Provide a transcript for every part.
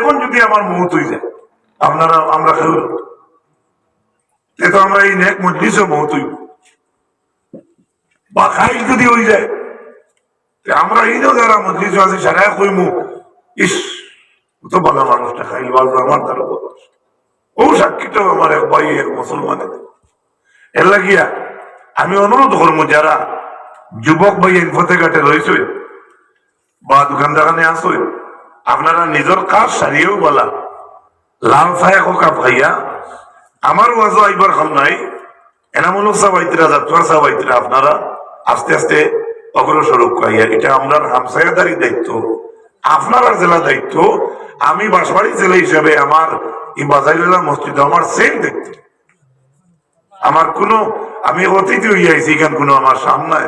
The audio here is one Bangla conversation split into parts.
এখন যদি আমার মৌত হয়ে যায়, আপনারা, আমরা তো আমরা এই নেক মজলিসও মৌত হইব। বা খাইল যদি হয়ে যায় আমরা এই যে যারা মজলিস আছে কইমু, ইস তো ভালো মানুষটা, খাইল বাজু আমার ও আমার এক ভাই, এক এর লাগিয়া আমি অনুরোধ করব যারা যুবক ভাই এই পথে ঘাটে রয়েছে, বা দোকান দোকানে আপনারা নিজের কাজ সারিয়েও বলা। লাল ছায়া কাপ খাইয়া আমার ওয়াজও আইবার খাম নাই। এনামূলক সাবাইতিরা যাত্রার সাবাইতিরা আপনারা আস্তে আস্তে অগ্রসর খাইয়া এটা আমরা হামসায়াদারি দায়িত্ব। আপনার জেলা দায়িত্ব, আমি বাঁশবাড়ি জেলা হিসেবে আমার এই বাজাইলা মসজিদ আমার সেম দায়িত্ব। আমার কোনো, আমি অতিথি হইয়া আইছি এখান কোনো আমার সামনে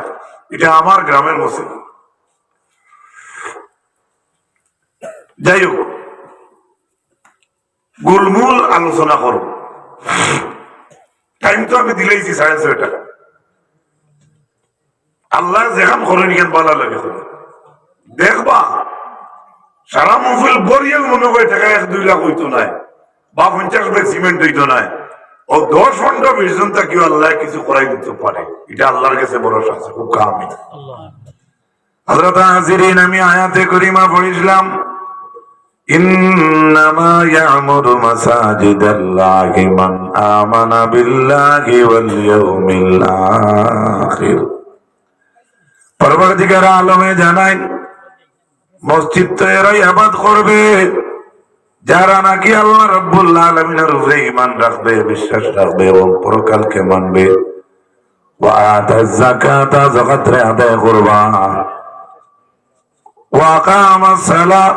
এটা আমার গ্রামের মসজিদ যাই হোক গুলমুল আলোচনা করো টাইম তো আমি দিলেইছি সাড়ে ছয়টা। আল্লাহ যেখান করেন এখান ভালো লাগে। দেখবা সারা মহফিল বরিয়াল মনে করে টাকা এক দুই লাখ হইতো নাই। বা পঞ্চাশ ব্যাগ সিমেন্ট হইতো নাই। ও দশ ঘণ্টা বিশ জন কেউ আল্লাহ কিছু করাই দিতে পারে? এটা আল্লাহর কাছে ভরসা আছে খুব কামি। হযরত হাজিরিন আমি আয়াতে করিমা পড়িছিলাম। إنما يعمر مساجد الله من آمن بالله واليوم الآخر পরবর্তীকার আলমে জানাই মসজিদ তো এরাই আবাদ করবে যারা নাকি আল্লাহ রব্বুল্লাহ আলমিনের উপরে ইমান রাখবে বিশ্বাস রাখবে এবং পরকালকে মানবে ওয়াতা জাকাতা জাকাতরে আদায় করবা ওয়াকামা সালাত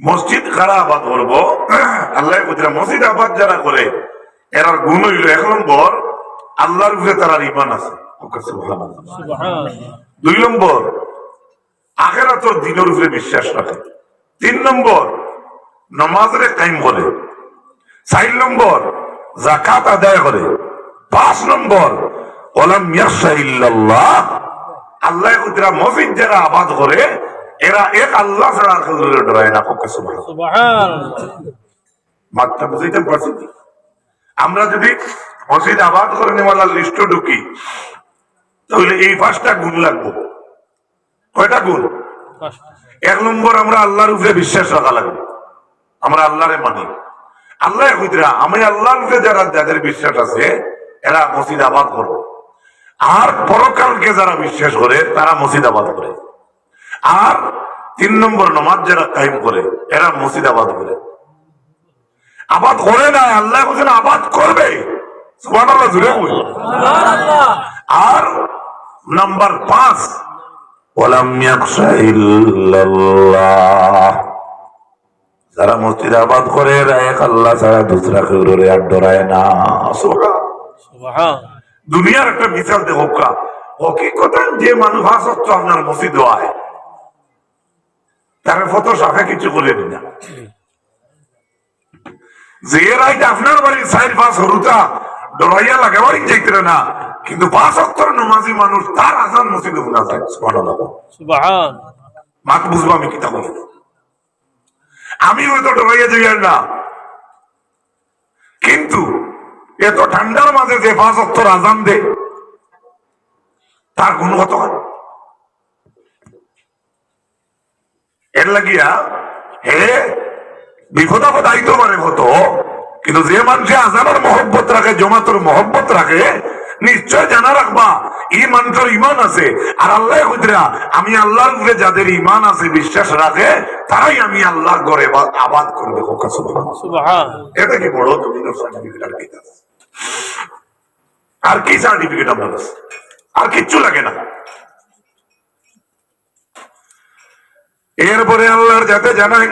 মসজিদ খারা আবাদ করব আল্লাহ মসজিদ আবাদ যারা করে এরার গুণ হইল এক নম্বর আল্লাহর উপরে তার ইমান আছে। দুই নম্বর আখেরা তোর দিনের উপরে বিশ্বাস রাখে। তিন নম্বর নমাজরে কায়েম করে। চার নম্বর জাকাত আদায় করে। পাঁচ নম্বর ওলাম ইয়াসা ইল্লাল্লাহ। আল্লাহ কুদরা মসজিদ যারা আবাদ করে এরা এক আল্লাহ ছাড়া আর কেউ ডরায় না সুবহানাল্লাহ। মাত্রা বুঝাইতে পারছি। আমরা যদি মসজিদ আবাদ করে নেওয়ালার লিস্ট ঢুকি তাহলে এই পাঁচটা গুণ লাগবো। কয়টা গুণ? এক নম্বর আমরা আল্লাহর উপরে বিশ্বাস রাখা লাগবে। আমরা আল্লাহরে মানি। আল্লাহ কইতরা আমি আল্লাহর উপরে যারা যাদের বিশ্বাস আছে এরা মসজিদ আবাদ করব। আর পরকালকে যারা বিশ্বাস করে তারা মসজিদ আবাদ করে। আর তিন নম্বর নমাজ যারা কায়েম করে এরা মসজিদ আবাদ করে আবাদ করে না আল্লাহ বলছেন আবাদ করবে। আর নাম্বার পাঁচ যারা মসজিদ আবাদ করে এরা এক আল্লাহ ছাড়া দুসরা কেউ আর ডরায় না। দুনিয়ার একটা মিসাল দেখো কা। হকিকত যে মানুষ আসত আপনার মসজিদ আয় তার ফটো সাফে কিছু করে না। যে রাইট আপনার বাড়ির সাইড পাঁচ হরুতা ডরাইয়া লাগে বাড়ি যাইতে না কিন্তু পাঁচ অক্ষর নমাজি মানুষ তার আসান মসজিদে শোনা যায় মাত বুঝব আমি কিতা বলি? আমি হয়তো ডরাইয়া যাই না। কিন্তু এত ঠান্ডার মাঝে যে পাঁচ অক্ষর আজান দে তার গুণগত হয়। এর লাগিয়া হে বিপদ আপদ আইতে পারে হতো কিন্তু যে মানুষে আজানের মহব্বত রাখে জমাতর মহব্বত রাখে নিশ্চয় জানা রাখবা এই মানুষের ইমান আছে। আর আল্লাহ হুদরা আমি আল্লাহর উপরে যাদের ইমান আছে বিশ্বাস রাখে তারাই আমি আল্লাহর ঘরে আবাদ করবে এটা কি বড়? তুমি আর কি আর কি সার্টিফিকেট আমার আর কিচ্ছু লাগে না। এরপরে আল্লাহর যাতে জানাই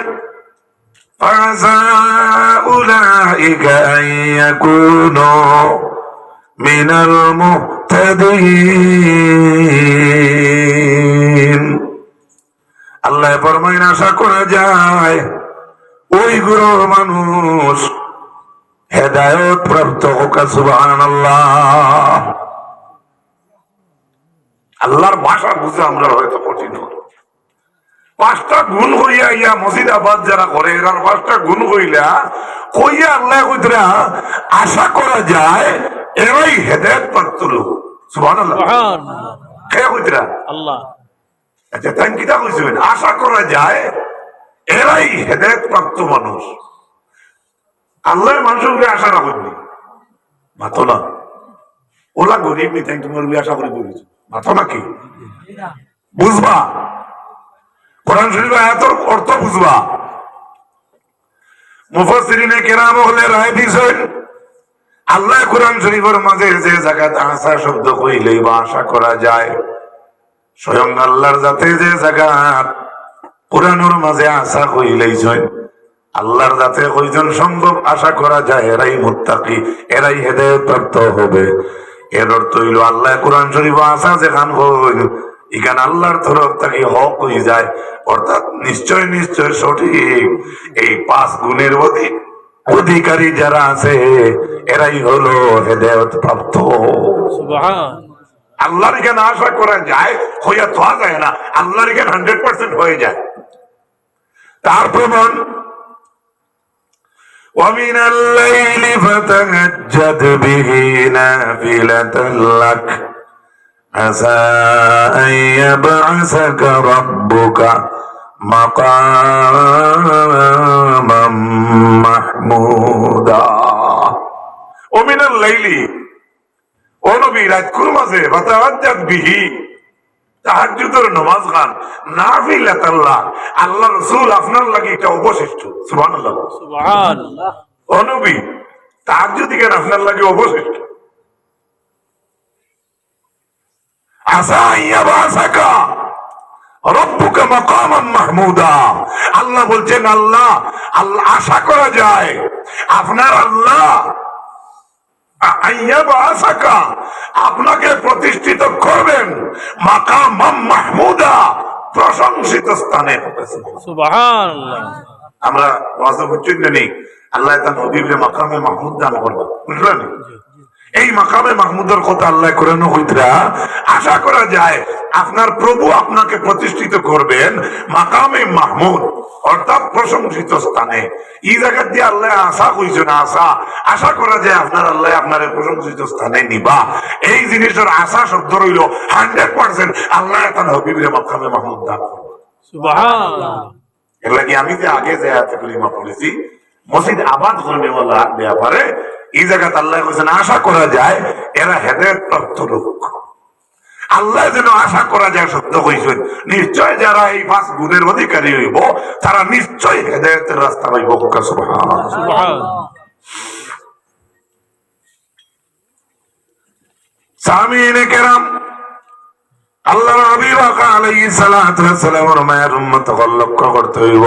আল্লাহ ফরমাইন, আশা করা যায় ওই গুরু মানুষ হেদায়ত প্রাপ্ত হোকা আল্লাহ আল্লাহর ভাষা বুঝে আমরা হয়তো কঠিন পাঁচটা গুণ হইয়া ইয়া মসজিদ আবাদ যারা করে এরার পাঁচটা গুণ হইলা কইয়া আল্লাহ কইতরা আশা করা যায় এরাই হেদায়ত প্রাপ্ত লোক সুবহান আল্লাহ কে কইতরা আল্লাহ। আচ্ছা তাই কিতা কইছেন আশা করা যায় এরাই হেদায়ত প্রাপ্ত মানুষ। আল্লাহর মানুষকে আশা রাখবেন মাতো না। ওলা গরিব নি তাই তোমার আশা করে বলিস মাতো নাকি বুঝবা? কোরআন শরীফ অর্থ বুঝবা। মুফাসসিরিনে কেরাম হলে রায় আল্লাহ কোরআন শরীফের মাঝে যে জায়গাতে আশা শব্দ কইলেই বা আশা করা যায়। স্বয়ং আল্লাহর যাতে যে জায়গা কোরআনুর মাঝে আশা কইলেইছেন আল্লাহর যাতে কইজন সম্ভব আশা করা যায়? এরাই মুত্তাকি, এরাই হেদায়ত প্রাপ্ত হবে। এর অর্থ হইল আল্লাহ কোরআন শরীফ আশা যেখান হইল এখানে আল্লাহর তরফ থেকে হক হয়ে যায় অর্থাৎ নিশ্চয় নিশ্চয় সঠিক এই পাঁচ গুণের অধিক অধিকারী যারা আছে এরাই হলো হেদায়ত প্রাপ্ত সুবহান আল্লাহর এখানে আশা করা যায় হইয়া তো যায় না আল্লাহর এখানে হান্ড্রেড পার্সেন্ট হয়ে যায় তার প্রমাণ ومن الليل فتهجد به نافلة لك عسى أن يبعثك ربك مقاما محمودا ومن الليل ও নবী রাজকুর মাঝে বাতাওয়াজ্জাত বিহি তাহাজ্জুদের নামাজ গান নাফিলাতাল্লাহ আল্লাহ রাসূল আপনার লাগি এটা অবশিষ্ট সুবহানাল্লাহ সুবহান ও নবী তাহাজ্জুদ গান আপনার লাগি অবশিষ্ট আল্লাহ বলছেন আল্লাহ আল্লাহ আশা করা যায় আপনার আল্লাহ আপনাকে প্রতিষ্ঠিত করবেন মাকাম মাহমুদা প্রশংসিত স্থানে আমরা হচ্ছেন নেই আল্লাহ তার নবীরে মাকামে মাহমুদ দান করব বুঝলেন? এই মাকামে মাহমুদের কথা আল্লাহ করে নহিতরা আশা করা যায় আপনার প্রভু আপনাকে প্রতিষ্ঠিত করবেন মাকামে মাহমুদ অর্থাৎ প্রশংসিত স্থানে। এই জায়গা দিয়ে আল্লাহ আশা কইছেন আশা? আশা করা যায় আপনার আল্লাহ আপনার প্রশংসিত স্থানে নিবা। এই জিনিসের আশা শব্দ রইল হান্ড্রেড পার্সেন্ট আল্লাহ তার হবিবরে মাকামে মাহমুদ দান এর লাগে আমি যে আগে যে আয়াতে কলিমা পড়েছি মসজিদ আবাদ করবে ব্যাপারে এই আল্লাহ বলছেন, আশা করা যায় এরা লোক। আল্লাহ যেন আশা করা যায় নিশ্চয় যারা এই পাঁচ গুণের অধিকারী হইব, তারা নিশ্চয় হেদায়তের রাস্তা পাইব। কেরাম আল্লাহ মায়ের লক্ষ্য করতে হইব।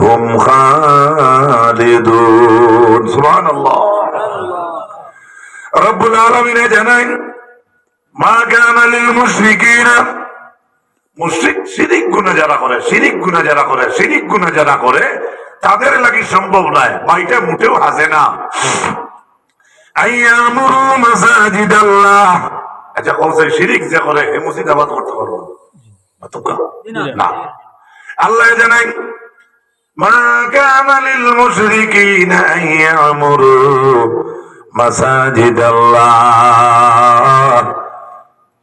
হুম খালিদুন রব্বুল আলামিন জানাই মা কানা লিল মুশরিকিনা মুশরিক শিরিক গুনাহ যারা করে শিরিক গুনাহ যারা করে শিরিক গুনাহ যারা করে তাদের লাগি সম্ভব নয়। বাইটা মোটেও হাসে না। আইয়ামুরু মাসাজিদাল্লাহ। আচ্ছা কোন শিরিক যে করে এ মসজিদ আবাদ করতে পারব না। আল্লাহ জানাই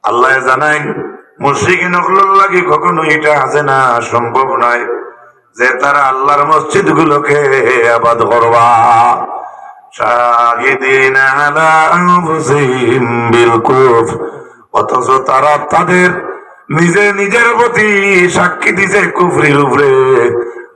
আল্লাহ জানাই মুশরিকিন হকলর লাগি কখনো এটা আছে না, সম্ভব নয় যে তারা আল্লাহর মসজিদ গুলোকে আবাদ করবা। অথচ তারা তাদের নিজে নিজের প্রতি সাক্ষী দিছে কুফরির উপরে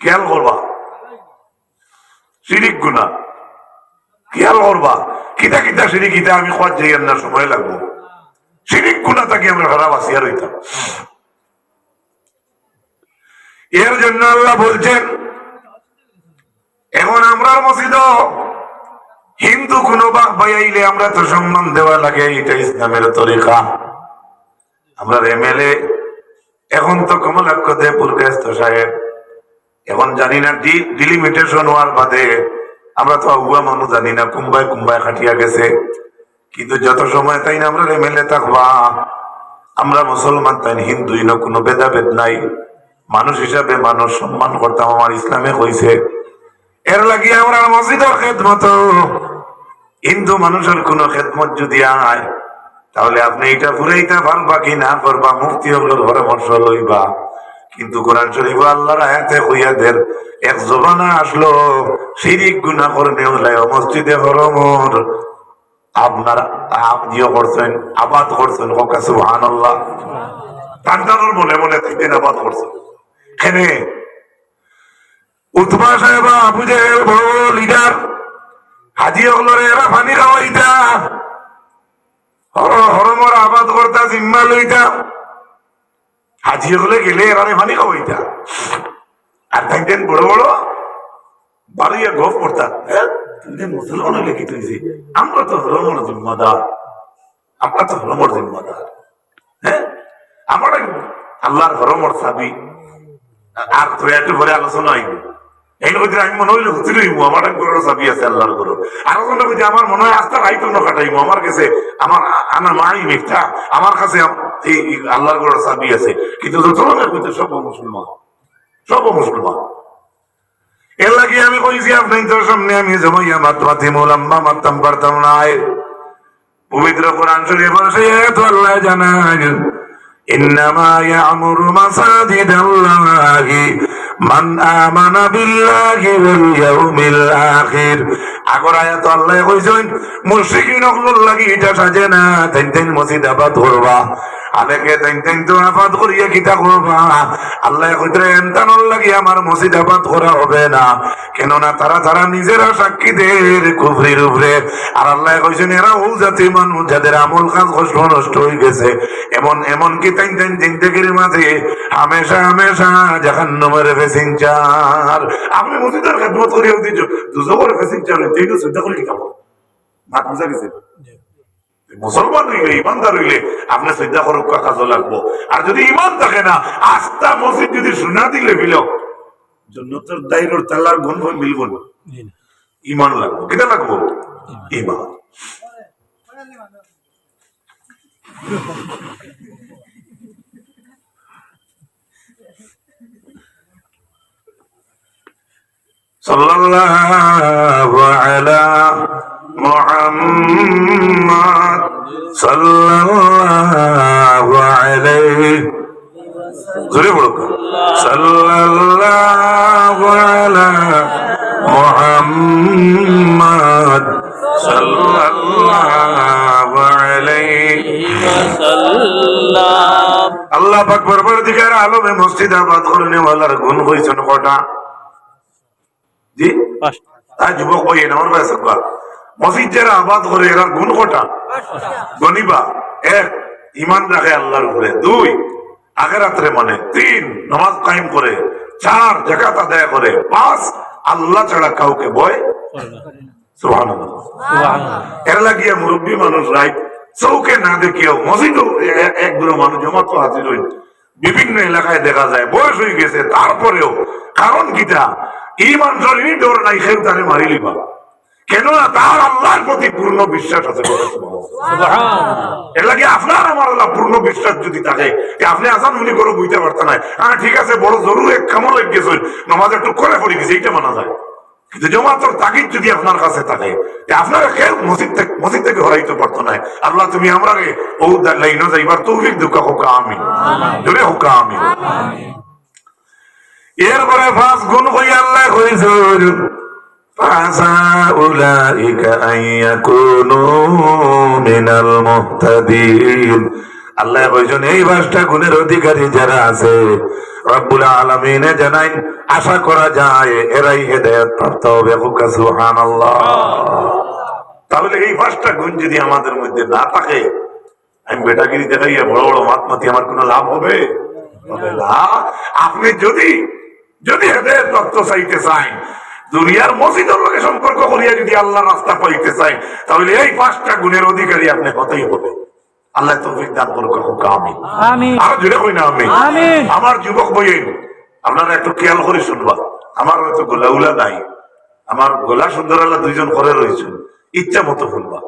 খেয়াল করবা। শিরিক গুনা খেয়াল করবা। কিতা কিতা শিরিক কিতা আমি খোঁজ যাই না সময় লাগবো। শিরিক গুনা তাকে আমরা খারাপ আসিয়া রইতাম এর জন্য আল্লাহ বলছেন, এখন আমরা মসজিদ, হিন্দু কোন বাঘ বাইলে আমরা তো সম্মান দেওয়া লাগে, এটা ইসলামের তরিকা। আমরা এমএলএ, এখন তো কমলাক্ষ দে পুরকাস্ত সাহেব। এখন জানি না ডিলিমিটেশন হওয়ার বাদে আমরা তো আগুয়া মানুষ জানি না কুম্বাই কুম্বাই খাটিয়া গেছে। কিন্তু যত সময় তাই না আমরা এমএলএ থাকবা, আমরা মুসলমান তাই হিন্দুই না কোনো ভেদাভেদ নাই। মানুষ হিসাবে মানুষ সম্মান করতাম, আমার ইসলামে কইছে এর লাগি আমরা মসজিদের খেদমত। হিন্দু মানুষের কোন খেদমত যদি আয়, তাহলে আপনি এটা ফুরাইতে পারবা কি না করবা মুক্তি হলোর পরামর্শ লইবা। কিন্তু কোরআন শরীফ আল্লাহর আয়াতে হইয়াদের এক জবানা আসলো, শিরিক গুনা করে মসজিদে হরমর আপনার আপনিও করছেন, আবাদ করছেন হোকা আল্লাহ আবাদ করছেন। সাহেব বড় লিডার হাজি এরা হরমর আবাদ করতা, জিম্মা লইতা। হাজি হলে গেলে এরারে পানি খাওয়াইতা আর থাকতেন বড় বড় করতা হ্যাঁ তিনদিন মুসলমান লিখিত হয়েছে। আমরা তো হরমর জিম্মাদার। আমরা তো হরমর জিম্মাদার। হ্যাঁ আমরা আল্লাহর হরমর সাবি। আর তো একটু পরে আলোচনা হইবে। এই আমি মনে আমার চাবি আছে মনে হয় আস্তা আমার কাছে, আমার আমার মাই মিথ্যা আমার কাছে এই এই আল্লাহর গরুর চাবি আছে কিন্তু যত লোকের ভিতরে সব মুসলমান সব মুসলমান এর লাগে আমি কইছি আপনি তোর সামনে আমি জমাইয়া মাত মাতি মোলাম্বা মারতাম পারতাম না পবিত্র কোরআন শরীফ বলছে তো আল্লাহ জানান إنما يعمر مساجد الله من آمن بالله واليوم الآخر আগর আয়াত আল্লাহ কইছেন মুশরিকিন অকলুর লাগি এটা সাজে না তেন তেন মসজিদ আবাদ করবা তো আবাদ করিয়া কিতা করবা আল্লাহ কইতে এমতানোর লাগি আমার মসজিদ আবাদ করা হবে না। কেননা তারা নিজেরা সাক্ষীদের কুফরির উপরে। আর আল্লাহ কইছেন নষ্ট হয়ে গেছে। এমন এমন কি তাই তাই জিন্দগির মাঝে হামেশা হামেশা জাহান্নামের ফেসিংচার আপনি মসজিদের খেদমত করিয়া দিচ্ছ দুজকের ফেসিংচার হইতে গেলে চিন্তা করে কি গেছে? মুসলমান হইলে ইমানদার হইলে আপনি চিন্তা করুক কাজ লাগবো। আর যদি ইমান থাকে না আস্থা মসজিদ যদি শোনা দিলে বিল। জন্নতের দায়রের তালার গুণ মিলব না। ইমান লাগবো। কেটা লাগবো? ইমান আলা মুহাম্মদ সাল্লাল্লাহু আলাইহি জোরে বলো সাল্লাল্লাহু আলা মুহাম্মদ সাল্লাল্লাহু আলাইহি ওয়াসাল্লাম। আল্লাহ পাক পরবর্তীকার আলমে মসজিদ আবাদ করনে ওয়ালার গুণ হইছেন কটা জি পাঁচটা। যুবক আমার কাছে কর। মসজিদ যারা আবাদ করে এরা গুণ কটা? গনিবা। এক ইমান রাখে আল্লাহর উপরে। দুই আখেরাত্রে মানে। তিন নামাজ কায়েম করে। চার জাকাত আদায় করে। পাঁচ আল্লাহ ছাড়া কাউকে সুবহানাল্লাহ। এর লাগিয়ে মুরব্বী মানুষ রাইট? চৌকে না দেখিও মসজিদও একগুলো মানুষ জমাতো হাজির হইল। বিভিন্ন এলাকায় দেখা যায় বয়স হয়ে গেছে। তারপরেও কারণ কিটা? ইমান জরিনি ডোর নাই খেউ তারে মারি লিবা কেননা তার আল্লাহর প্রতি পূর্ণ বিশ্বাস আছে এর লাগে আপনার আমার আল্লাহ পূর্ণ বিশ্বাস যদি থাকে আপনি আসান উনি করে বুঝতে পারতেন না হ্যাঁ ঠিক আছে বড় জরুরি এক কামল গেছে নামাজ একটু করে পড়ে গেছে এইটা মানা যায়। কিন্তু জমাতর তাগিদ যদি আপনার কাছে থাকে আপনার কেউ মসজিদ থেকে মসজিদ থেকে হরাইতে পারতো না আল্লাহ তুমি আমরা ও লাইন যাইবার তৌফিক দুঃখা হোক আমি জোরে হোক আমি এরপরে পাঁচ গুণ হই আল্লাহ فعسى أولئك أن يكونوا من المهتدين আল্লাহ কইছেন এই পাঁচটা গুণের অধিকারী যারা আছে রব্বুল আলামিনে জানাই আশা করা যায় এরাই হেদায়েত প্রাপ্ত হবে হুকা সুবহানাল্লাহ তাহলে এই পাঁচটা গুণ যদি আমাদের মধ্যে না থাকে আমি বেটাগিরি দেখাইয়া বড় বড় মাত মাতি আমার কোনো লাভ হবে হবে না আপনি যদি যদি হেদের তত্ত্ব চাইতে চাই দুনিয়ার মসজিদের লোকের সম্পর্ক করিয়া যদি আল্লাহ রাস্তা পাইতে চাই তাহলে এই পাঁচটা গুণের অধিকারী আপনি হতেই হবে। আল্লাহ তৌফিক দান করুক আমি আরও জুড়ে কই না আমি আমার যুবক বইয়েন আপনারা একটু খেয়াল করে শুনবা। আমার হয়তো গোলা উলা নাই। আমার গোলা সুন্দর আল্লাহ দুইজন করে রয়েছেন। ইচ্ছা মতো শুনবা।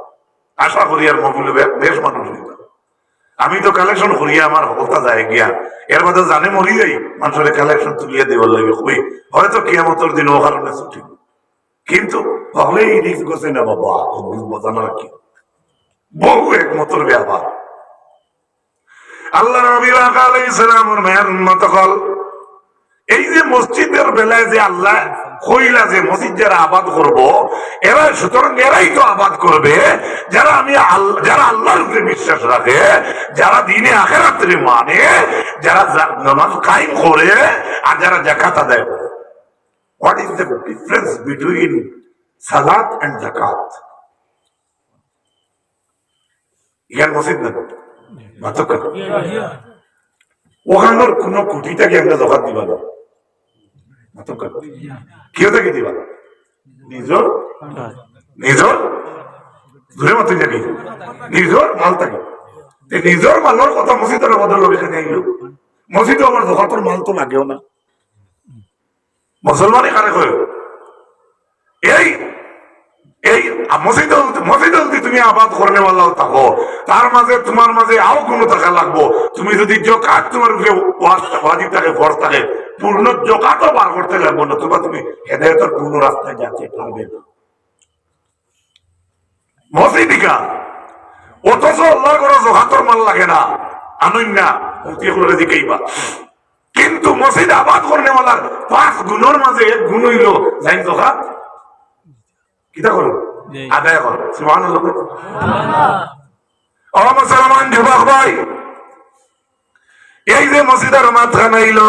আশা করি আর মগুলো বেশ মানুষ হইবা। আমি তো কালেকশন করিয়া আমার হকতা যায় গিয়া। এর মধ্যে জানে মরি যাই, মানুষের কালেকশন তুলিয়া দেবার লাগে। খুবই, হয়তো কিয়ামতর দিন ও কারণে ছুটি। কিন্তু হলে এই গছে না বাবা জানার কি। বহু এক মতর ব্যাপার। আল্লাহ নবী মেয়ের এই যে মসজিদের বেলায় যে আল্লাহ কইলা যে মসজিদ যারা আবাদ করব এরা সুতরাং এরাই তো আবাদ করবে। যারা আমি যারা আল্লাহর উপরে বিশ্বাস রাখে যারা দিনে আখেরাতের মানে যারা নামাজ কায়েম করে আর যারা জাকাত আদায় করে। What is the difference between সালাত এন্ড জাকাত ইয়ার মসজিদ না মাতক ওখানোর কোন কোটিটাকে আমরা জবাব দিবা না। মাতক কেউ তাকে দিবা না নিজর নিজর ধরে জানি নিজর মাল থাকে। তে নিজর কথা বদল এখানে আইলো। মসজিদে আমার জগাতর মাল তো লাগেও না। কয় এই এই মসজিদ মসজিদ তুমি আবাদ করলে বলল থাকো তার মাঝে, তোমার মাঝে আরও কোনো টাকা লাগবো। তুমি যদি জকাত তোমার ওয়াজিব থাকে, ফরজ থাকে পূর্ণ জকাতও বার করতে লাগবো না। তোমার তুমি হেদায়তের পূর্ণ রাস্তায় যাচ্ছে পারবে না। মসজিদিকা অথচ আল্লাহ করে জকাতর মাল লাগে না। না করে দিকেইবা কিন্তু মসজিদ আবাদ করলে মালার পাঁচ গুণের মাঝে এক গুণ হইল যাই জকাত। কিতা করো আদায় করো সুবহানাল্লাহ। ও মুসলমান যুবক ভাই এই যে মসজিদের মাঝখানে এলো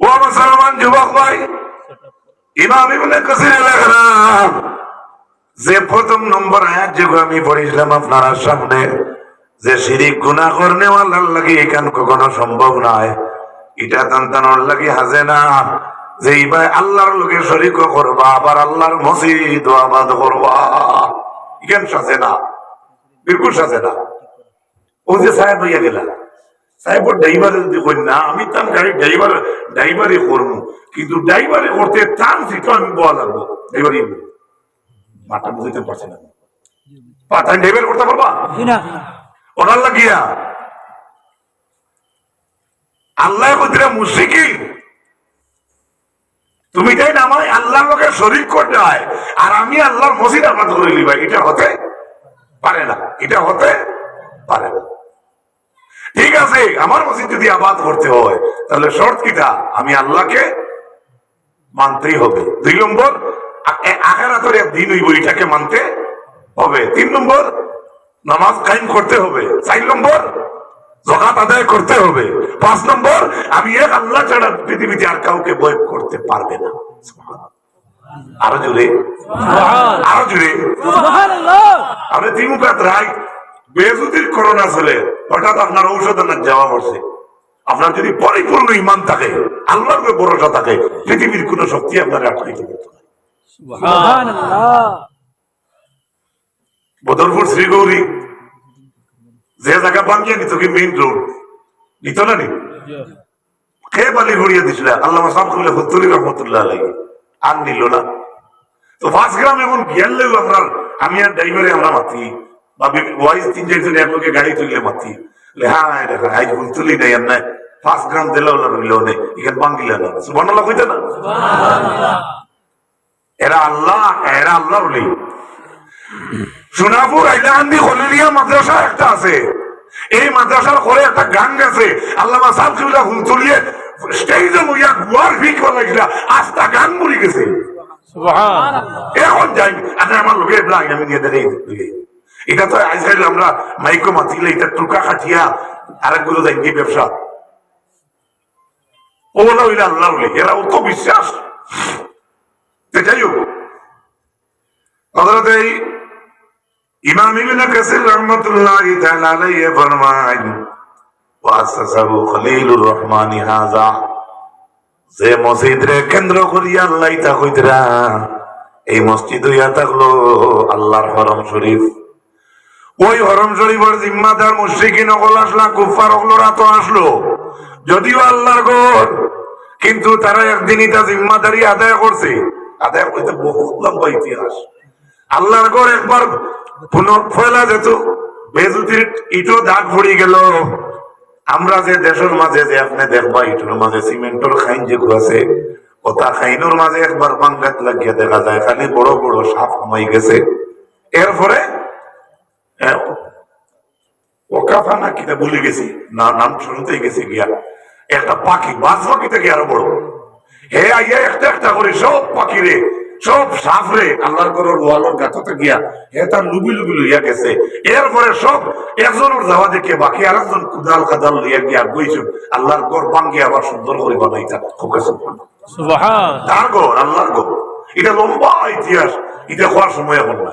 ও মুসলমান যুবক ভাই, ইমাম ইবনে কাসির যে প্রথম নম্বর আয়াত যেগুলো আমি পড়েছিলাম আপনারা সামনে, যে করনে আল্লাহর লাগি কখনো সম্ভব নয়। এটা তান্তানোর লাগে হাজে না। যে ইবাই আল্লাহর লোকে শরিক করবা, আবার আল্লাহর মসজিদ আবাদ করবা। এখান সাজে না, বিলকুল সাজে না। ও যে সাহেব হইয়া গেলা। সাহেব ড্রাইভারে যদি কই না আমি তার গাড়ি ড্রাইভার ড্রাইভারই করব। কিন্তু ড্রাইভারে করতে সিটো আমি বলা লাগবো। ড্রাইভারই মাথা বুঝতে পারছি না। পাঠান ড্রাইভার করতে পারবা? ওনার লাগিয়া। আল্লাহ কইরা মুশরিকি তুমি তাই আল্লাহর লোকের শরীর করতে হয় আর আমি আল্লাহর মসজিদ আবাদ করে নিবা এটা হতে পারে না। এটা হতে পারে না। ঠিক আছে আমার মসজিদ যদি আবাদ করতে হয়। তাহলে শর্ত কিটা? আমি আল্লাহকে মানতেই হবে। দুই নম্বর আখেরাতের দিন হইব এটাকে মানতে হবে। তিন নম্বর নামাজ কায়েম করতে হবে। চার নম্বর জকাত আদায় করতে হবে। পাঁচ নম্বর আমি এক আল্লাহ ছাড়া পৃথিবীতে আর কাউকে বয় করতে পারবে না। আরও জুড়ে আরও সুবহানাল্লাহ। আপনি তিমুকাত রায়। বেজুতির করোনা চলে হঠাৎ আপনার ঔষধ আনার যাওয়া পড়ছে। আপনার যদি পরিপূর্ণ ইমান থাকে আল্লাহর উপর ভরসা থাকে পৃথিবীর কোন শক্তি আপনার আটকাইতে পারত বদরপুর শ্রীগৌরী যে জায়গা ভাঙিয়ে নিত কি মেইন রোড নিত না নি? কে বালি ঘুরিয়ে দিছিল? আল্লাহ সামকুল্লাহ ফতুলি রহমতুল্লাহ আলাইহি। আর নিল না। তো পাঁচ গ্রাম এমন গেলেও আমরা আমি আর ড্রাইভারে আমরা মাতি। ওয়াইজ তিন চারজন একলোকে গাড়ি তুললে মাতি। হ্যাঁ দেখা আজ ভুল তুলি নাই নাই পাঁচ গ্রাম দিলেও না রইলেও নেই এখানে বাঙ্গিলে না। সুবর্ণাল্লাহ কইতে না? এরা আল্লাহ এরা আল্লাহ বলি সোনাপুর আইলাহান্দি মাদ্রাসা একটা আছে। এই মাদ্রাসার করে একটা গান গেছে আল্লামা সালকিউল্লাহ হুলতুলিয়ে স্টেজে মুইয়া গুয়ার ভিক লাগিলা আস্তা গান মরি গেছে। এখন যাই আমার লোকের আমি নিয়ে এটা তো আজকাল আমরা মাইকো মাতিলে এটা টুকা খাটিয়া আরেকগুলো গিয়ে ব্যবসা। ওগুলো হইলে আল্লাহ বলে এরা অত বিশ্বাস হোক হযরত এই ইমাম ইবনে কাসির রাহমাতুল্লাহি তাআলা আলাইহি ফরমান ওয়াসাসাহু খলিলুর রহমান যে মসজিদ রে কেন্দ্র করিয়া আল্লাহ তা কইতরা, এই মসজিদ হইয়া থাকল আল্লাহর হরম শরীফ। ওই হরম শরীফের জিম্মাদার মুশরিকিন হল আসলা কুফার হলরা তো আসলো। যদিও আল্লাহর ঘর, কিন্তু তারা একদিন এটা জিম্মাদারি আদায় করছে। আদায় করতে বহুত লম্বা ইতিহাস। আল্লাহর ঘর একবার পুনঃ ফেলা যেত, বেজুতির ইটো দাগ পড়ে গেল। আমরা যে দেশের মাঝে যে আপনি দেখবা, ইটোর মাঝে সিমেন্টর খাইন যে আছে ওটা খাইনোর মাঝে একবার বাঙ্গাত লাগিয়ে দেখা যায়, খালি বড় বড় সাপ কমাই গেছে। এরপরে হ্যাঁ, ওকাফা না কিটা ভুলে গেছি। না নাম গেছি গিয়া। একটা পাখি বাজ পাখি থেকে আরও বড়। হে আইয়া একটা একটা করে সব পাখি রে সব আল্লাহর গরুর ওয়ালোর গাছতে গিয়া হে তার লুবি লুবি লইয়া গেছে। এরপরে সব একজনের যাওয়া দেখে বাকি আর একজন কুদাল কাদাল লইয়া গিয়া গইছে। আল্লাহর গর ভাঙ্গি আবার সুন্দর করে বানাইতা। খুব কাছে। তার গর আল্লাহর গর এটা লম্বা ইতিহাস। এটা হওয়ার সময় এখন না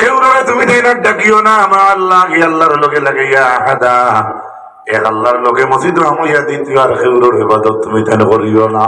কেউ তুমি না ডাকিও না, আমার আল্লাহ আল্লাহর লোকে লাগাইয়া আহাদা এক আল্লাহর লোকে মসজিদ রহমাইয়া দ্বিতীয় আর কেউর ইবাদত তুমি তেন করিও না।